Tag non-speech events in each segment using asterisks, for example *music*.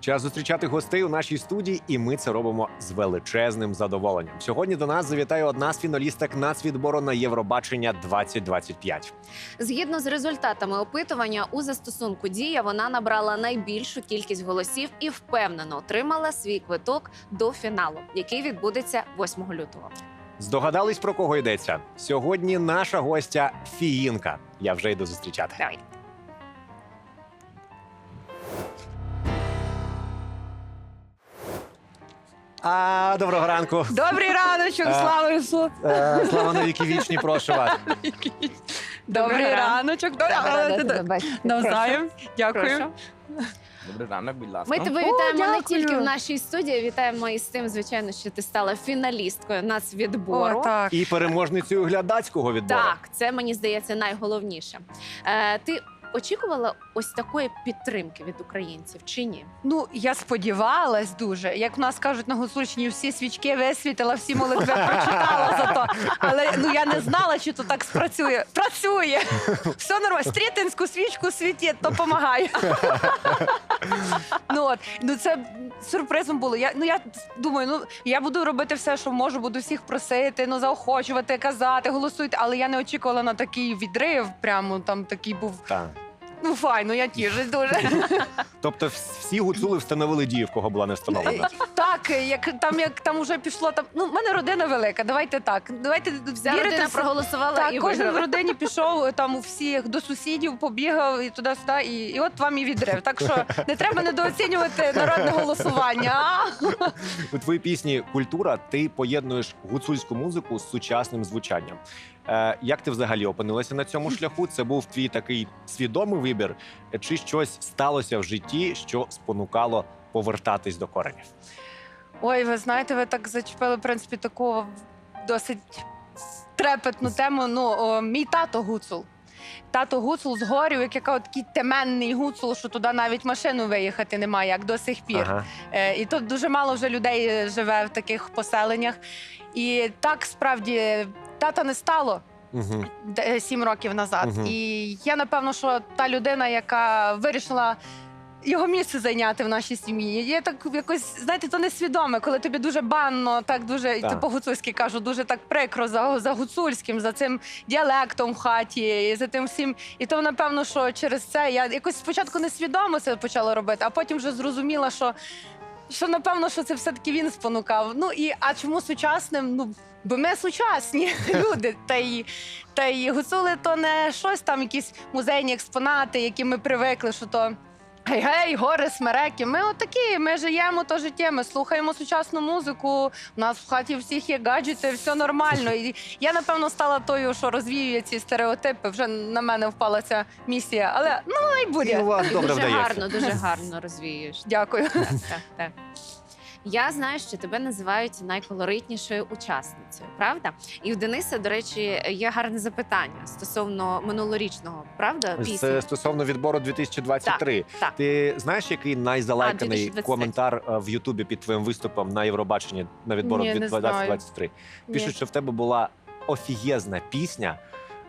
Час зустрічати гостей у нашій студії, і ми це робимо з величезним задоволенням. Сьогодні до нас завітає одна з фіналісток нацвідбору на Євробачення 2025. Згідно з результатами опитування, у застосунку Дія вона набрала найбільшу кількість голосів і впевнено отримала свій квиток до фіналу, який відбудеться 8 лютого. Здогадались про кого йдеться? Сьогодні наша гостя Фіїнка. Я вже йду зустрічати. Давай. А доброго ранку. Добрий раночок, Е, слава Ісусу! Е, Слава навіки вічні, прошу вас. Добрий раночок, навзаєм. Дякую. Добрий ранок, будь ласка. Ми тебе О, вітаємо не тільки в нашій студії. Вітаємо і з тим, звичайно, що ти стала фіналісткою нацвідбору. О, так. І переможницею глядацького відбору. Так, це мені здається найголовніше. Е, ти очікувала ось такої підтримки від українців чи ні? Ну, я сподівалась дуже. Як в нас кажуть на Гуцульщині, всі свічки висвітила, всі молитви прочитала за то. Але ну я не знала, чи то так спрацює. Працює! Все нормально. Стрітинську свічку світить, то допомагає. ну от ну це сюрпризом було. Я ну я думаю, ну я буду робити все, що можу, буду всіх просити, ну заохочувати, казати, голосуйте. Але я не очікувала на такий відрив. Прямо там такий був. Так. Ну файно, я тішусь дуже. Тобто вс- всі гуцули встановили дію, в кого була не встановлена. Так, як там як там уже пішло, там ну в мене родина велика. Давайте так. Давайте Вся вірити родина проголосувала Так, і кожен в родині пішов там у всіх до сусідів, побігав і туди-сюди, і, і от вам і відрив. Так що не треба недооцінювати народне голосування. А? У твоїй пісні Культура ти поєднуєш гуцульську музику з сучасним звучанням. Е, як ти взагалі опинилася на цьому шляху? Це був твій такий свідомий вибір, чи щось сталося в житті, що спонукало повертатись до коренів? Ой, ви знаєте, ви так зачепили в принципі таку досить трепетну тему. Ну, о, мій тато гуцул. Тато гуцул з горів, як яка такий теменний гуцул, що туди навіть машину виїхати немає, як до сих пір. Ага. Е, І тут дуже мало вже людей е, живе в таких поселеннях. І так справді тата не стало Угу. сім років назад. Мгм. І я напевно, що та людина, яка вирішила. Його місце зайняти в нашій сім'ї. Я так якось, знаєте, то несвідоме, коли тобі дуже банно, так дуже і Так. по-гуцульськи кажу, дуже так прикро за, за гуцульським, за цим діалектом в хаті, і за тим всім. І то, напевно, що через це я якось спочатку несвідомо це почала робити, а потім вже зрозуміла, що, що напевно, що це все-таки він спонукав. Ну і а чому сучасним? Ну, бо ми сучасні *laughs* люди. Та й, та й гуцули то не щось там, якісь музейні експонати, які ми привикли, що то. Гей-гей, гори, смереки. Ми отакі, ми живемо то життя, ми слухаємо сучасну музику. У нас в хаті всіх є гаджети, все нормально. І я напевно стала тою, що розвіює ці стереотипи. Вже на мене впала ця місія. Але ну і І у вас добре дуже вдається. гарно, дуже гарно розвіюєш. Дякую. Так, так, так. Я знаю, що тебе називають найколоритнішою учасницею, правда? І в Дениса, до речі, є гарне запитання стосовно минулорічного, правда? Це стосовно відбору 2023. так. Ти знаєш, який найзалайканий 2023. коментар е, в Ютубі під твоїм виступом на Євробаченні на відбору Ні, не 2023? Пишуть, що в тебе була офігезна пісня,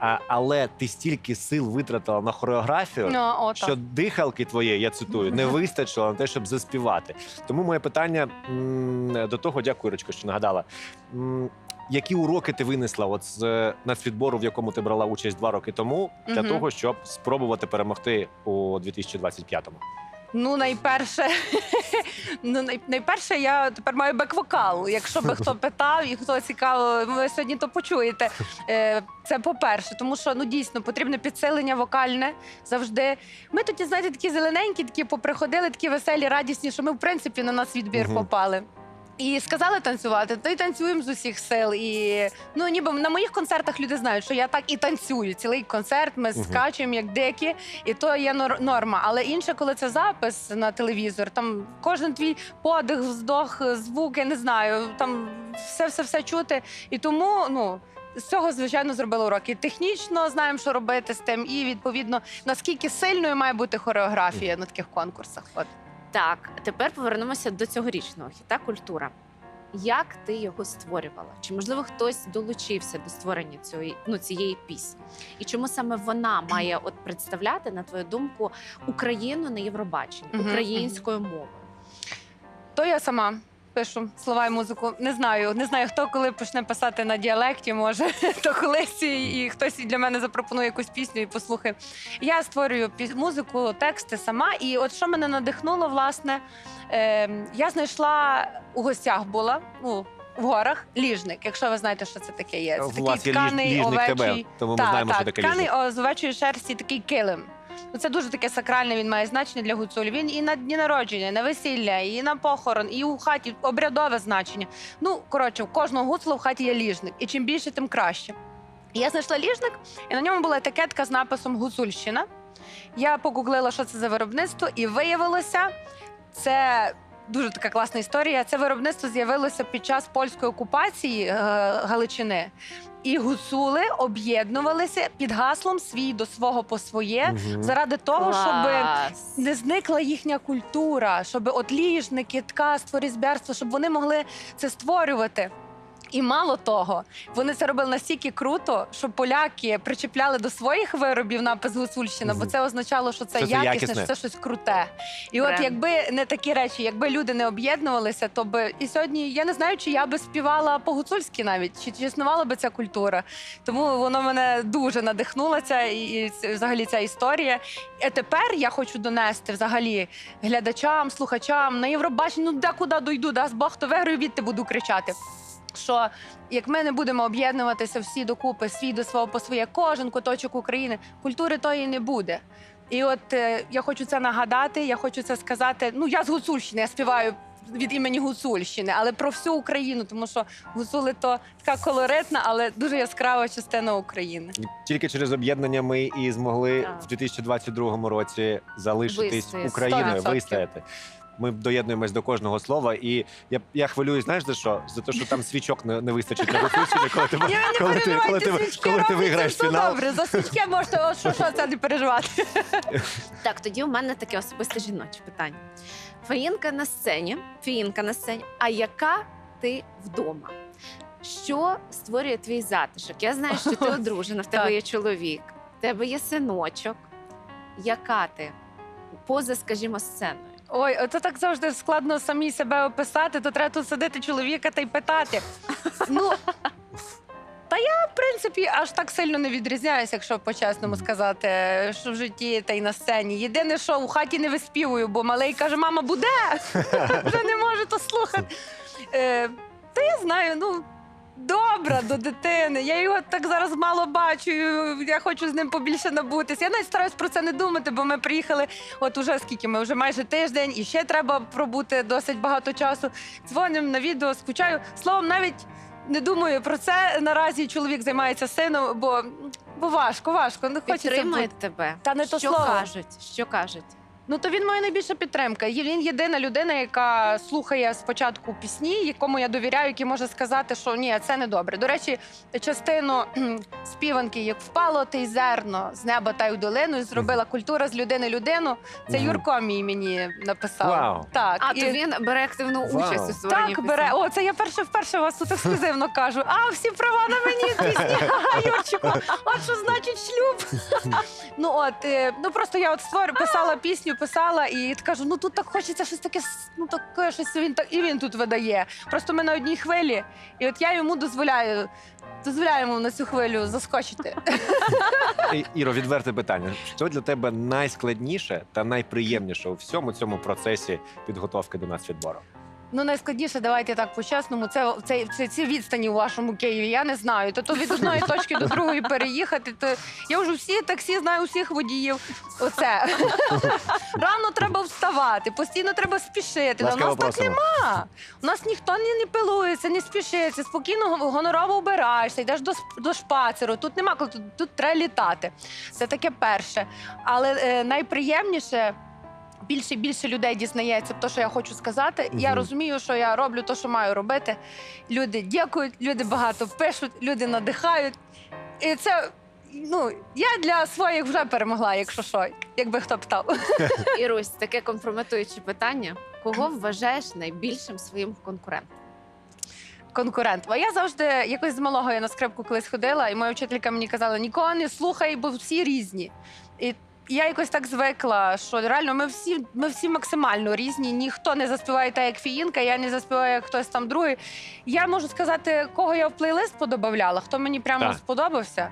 а, але ти стільки сил витратила на хореографію. Ну, о. Що дихалки твоєї, я цитую, не *laughs* вистачило на те, щоб заспівати. Тому моє питання м, до того, дякую, Рочко, що нагадала. М, Які уроки ти винесла от з е, нацвідбору, в якому ти брала участь два роки тому, для Мгм. того, щоб спробувати перемогти у 2025-му? Ну, найперше, *laughs* ну, най, найперше, я тепер маю бек-вокал. Якщо би хто *laughs* питав і хто цікаво, ви сьогодні то почуєте. *laughs* Е, Це по-перше, тому що ну дійсно потрібне підсилення вокальне завжди. Ми тоді, знаєте, такі зелененькі, такі поприходили, такі веселі, радісні, що ми, в принципі, на нас відбір попали. І сказали танцювати, то й танцюємо з усіх сил. І ну ніби на моїх концертах люди знають, що я так і танцюю. Цілий концерт ми Мгм. скачемо як дикі, і то є нор- норма. Але інше, коли це запис на телевізор, там кожен твій подих, вздох, звук, я не знаю, там все, все, все чути. І тому ну. З цього, звичайно, зробили уроки. Технічно знаємо, що робити з тим, і відповідно наскільки сильною має бути хореографія на таких конкурсах. От Так, тепер повернемося до цьогорічного хіта культура. Як ти його створювала? Чи можливо хтось долучився до створення цієї, ну, цієї пісні? І чому саме вона має от представляти, на твою думку, Україну на Євробаченні українською мовою? то я сама пишу слова і музику. Не знаю, не знаю, хто коли почне писати на діалекті, може, *laughs* то колись і, і хтось для мене запропонує якусь пісню і послухає. Я створюю музику, тексти сама. І от що мене надихнуло, власне, е, я знайшла у гостях була. Ну, в горах ліжник, якщо ви знаєте, що це таке є. Це такий тканий овечий. тому ми знаємо, що таке ліжник. о, з овечої шерсті такий килим. Ну, Це дуже таке сакральне, він має значення для гуцулів. Він і на дні народження, і на весілля, і на похорон, і у хаті обрядове значення. Ну, коротше, у кожного гуцула в хаті є ліжник. І чим більше, тим краще. Я знайшла ліжник, і на ньому була етикетка з написом Гуцульщина. Я погуглила, що це за виробництво, і виявилося, це дуже така класна історія. Це виробництво з'явилося під час польської окупації е, Галичини. І гуцули об'єднувалися під гаслом свій до свого по своє Мгм. заради того, щоб Клас. не зникла їхня культура, щоб от ліжники, ткацтво, різьбярство, щоб вони могли це створювати. І мало того, вони це робили настільки круто, що поляки причепляли до своїх виробів напис Гуцульщина, бо це означало, що це, Що це якісне, якісне. що це щось круте. І от Прям. якби не такі речі, якби люди не об'єднувалися, то би і сьогодні я не знаю, чи я би співала по-гуцульськи навіть, чи, чи існувала би ця культура. Тому воно мене дуже надихнуло ця і, і взагалі ця історія. І тепер я хочу донести взагалі глядачам, слухачам на Євробаченні, ну де куди дойду, дасть Бог, то виграю, відти буду кричати. Що як ми не будемо об'єднуватися всі докупи, свій до свого по своє, кожен куточок України, культури тої не буде. І от е, я хочу це нагадати, я хочу це сказати. Ну, я з Гуцульщини, я співаю від імені Гуцульщини, але про всю Україну, тому що гуцули то така колоритна, але дуже яскрава частина України. Тільки через об'єднання ми і змогли Так. в 2022 році залишитись Вистояти. Україною, 100%. вистояти. Ми доєднуємось до кожного слова, і я, я хвилююсь, знаєш за що? За те, що там свічок не, не вистачить на Гуцульщині, коли ти, коли ти, коли ти, коли ти виграєш все фінал. Добре, за свічки можете, що, що це не переживати. *laughs* Так, тоді у мене таке особисте жіноче питання. Фаїнка на сцені, фіїнка на сцені. А яка ти вдома? Що створює твій затишок? Я знаю, що ти *laughs* одружена, в тебе є чоловік, в тебе є синочок. Яка ти? Поза, скажімо, сценою. Ой, ото так завжди складно самі себе описати, то треба тут сидити чоловіка та й питати. Ну, та я, в принципі, аж так сильно не відрізняюся, якщо по-чесному сказати, що в житті та й на сцені. Єдине, що у хаті не виспівую, бо малий каже, мама буде, *laughs* вже не можу то слухати. Е, та я знаю, ну. Добра до дитини. Я його так зараз мало бачу. Я хочу з ним побільше набутися. Я навіть стараюсь про це не думати, бо ми приїхали От уже скільки ми вже майже тиждень, і ще треба пробути досить багато часу. Дзвонимо на відео, скучаю. Словом, навіть не думаю про це. Наразі чоловік займається сином, бо, бо важко, важко. Не хочеться. Підтримують бути. тебе. Та не то що слово. кажуть? Що кажуть? Ну то він моя найбільша підтримка. Є- Він єдина людина, яка слухає спочатку пісні, якому я довіряю, який може сказати, що ні, це не добре. До речі, частину кхм, співанки, як впало те й зерно з неба та й у долину, і зробила культура з людини людину. Це Мгм. Юрко мій мені написав. Вау. Так, А і... то він бере активну Вау. участь у створенні Так, бере. О, це я перше вперше вас тут ексклюзивно кажу. А, всі права на мені в пісні. *laughs* Юрчику, от що значить шлюб. *laughs* ну от, е, ну просто я от створю, писала пісню, писала і кажу, ну тут так хочеться щось таке, ну таке щось він так і він тут видає. Просто ми на одній хвилі, і от я йому дозволяю. Дозволяю йому на цю хвилю заскочити. Іро, відверте питання. Що для тебе найскладніше та найприємніше у всьому цьому процесі підготовки до нас відбору? Ну, найскладніше, давайте так по-чесному. Це, це, це ці відстані у вашому Києві. Я не знаю. То, то від одної *laughs* точки до другої переїхати. То я вже всі таксі знаю усіх водіїв. Оце *laughs* рано треба вставати, постійно треба спішити. У нас так просимо. нема. У нас ніхто не, не пилується, не спішиться. Спокійно гонорово вбираєшся, йдеш до, до шпацеру. Тут нема коли тут, тут треба літати. Це таке перше. Але е, найприємніше. Більше і більше людей дізнається те, що я хочу сказати. Я розумію, що я роблю те, що маю робити. Люди дякують, люди багато пишуть, люди надихають. І це ну я для своїх вже перемогла, якщо що, якби хто питав. *laughs* Ірусь, таке компрометуюче питання. Кого вважаєш найбільшим своїм конкурентом? Конкурент. А я завжди якось з малого я на скрипку колись ходила, і моя вчителька мені казала: нікого не слухай, бо всі різні. І я якось так звикла, що реально ми всі, ми всі максимально різні. Ніхто не заспіває так, як фіїнка, я не заспіваю, як хтось там другий. Я можу сказати, кого я в плейлист подобавляла, хто мені прямо Так. сподобався.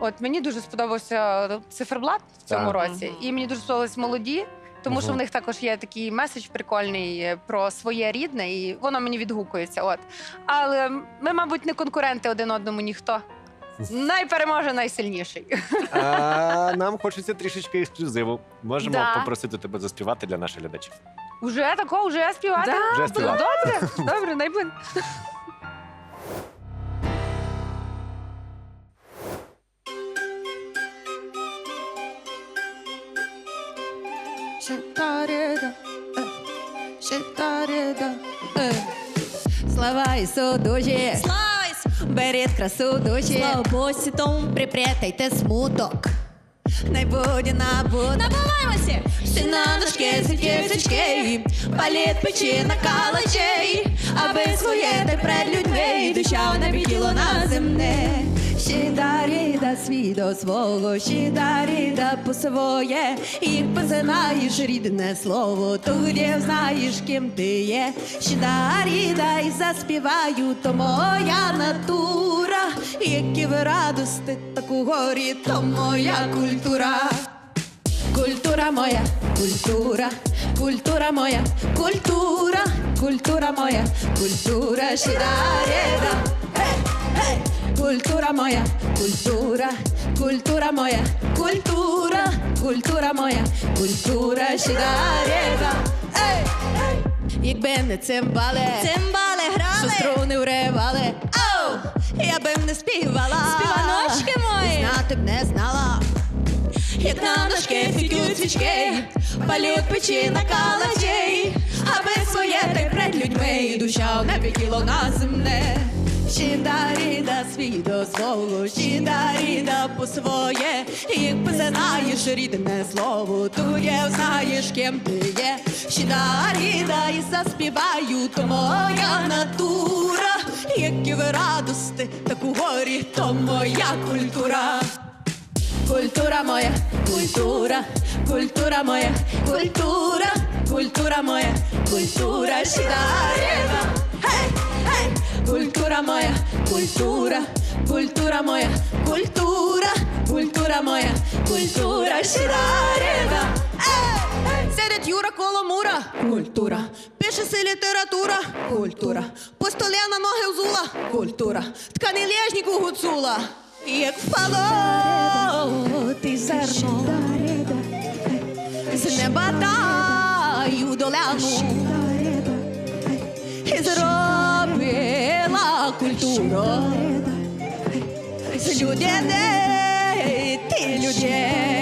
От мені дуже сподобався циферблат в цьому Так. році, і мені дуже сподобались молоді. Тому що Мгм. в них також є такий меседж прикольний е, про своє рідне, і воно мені відгукується. От але ми, мабуть, не конкуренти один одному ніхто. Найпереможе найсильніший. А, нам хочеться трішечки ексклюзиву. Можемо Да. попросити тебе заспівати для наших глядачів. Уже тако, вже співати? Да. Вже співати. Добре, *laughs* добре, найбун. Шитаріда, е, шитаріда, е. Слава Ісу душі, беріть красу душі, Слабосітом припрятайте смуток. Не буде набуд. набуваємося. Всі на дошки, свічки, свічки, паліт печі на калачей, аби своє ти пред людьми, душа не тіло на земне. Щидаріда свій до свого, щидаріда по своє, і познаєш рідне слово, тоді знаєш, ким ти є. Щидаріда і заспіваю, то моя натура, які ви радости таку горі, то моя культура. Культура моя, культура, культура моя, культура, культура моя, культура щидареда. Гей, гей! Культура моя, культура, культура моя, культура, культура моя, культура щидареда. Ей! Якби не цимбали, Цимбали що грали. струни вривали, оу, я би не співала. Співаночки мої. Знати б не знала. Як на ножки фікють свічки, палють печі на калачей, аби своє ти пред людьми, душа в небі тіло на земне. Щидаріда свій до свого, щидаріда по своє, якби знаєш рідне слово, то є знаєш, ким ти є. Щидаріда і заспіваю, то моя натура, які ви радости, таку горі, то моя культура. Культура моя, культура, культура моя, культура, культура моя, культура щидарева. Культура моя, культура, культура моя, культура, культура моя, культура ей! Сидить Юра коло мура, культура, пише література, культура, по на ноги взула, культура, тканий лєжніку гуцула. Як впало ти зерно. З неба даю доляну чудо. Люди, ти людей.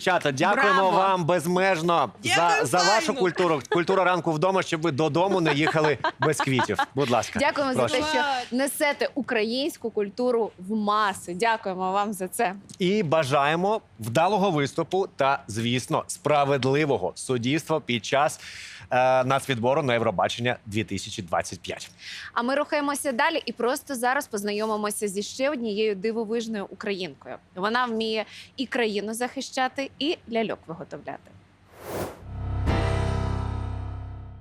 Дівчата, дякуємо Браво! вам безмежно за, Дякую, за вашу файно. культуру. Культура ранку вдома, щоб ви додому не їхали без квітів. Будь ласка. Дякуємо прошу. за те, що несете українську культуру в маси. Дякуємо вам за це. І бажаємо вдалого виступу та, звісно, справедливого суддівства під час нацвідбору на Євробачення 2025. А ми рухаємося далі і просто зараз познайомимося зі ще однією дивовижною українкою. Вона вміє і країну захищати, і ляльок виготовляти.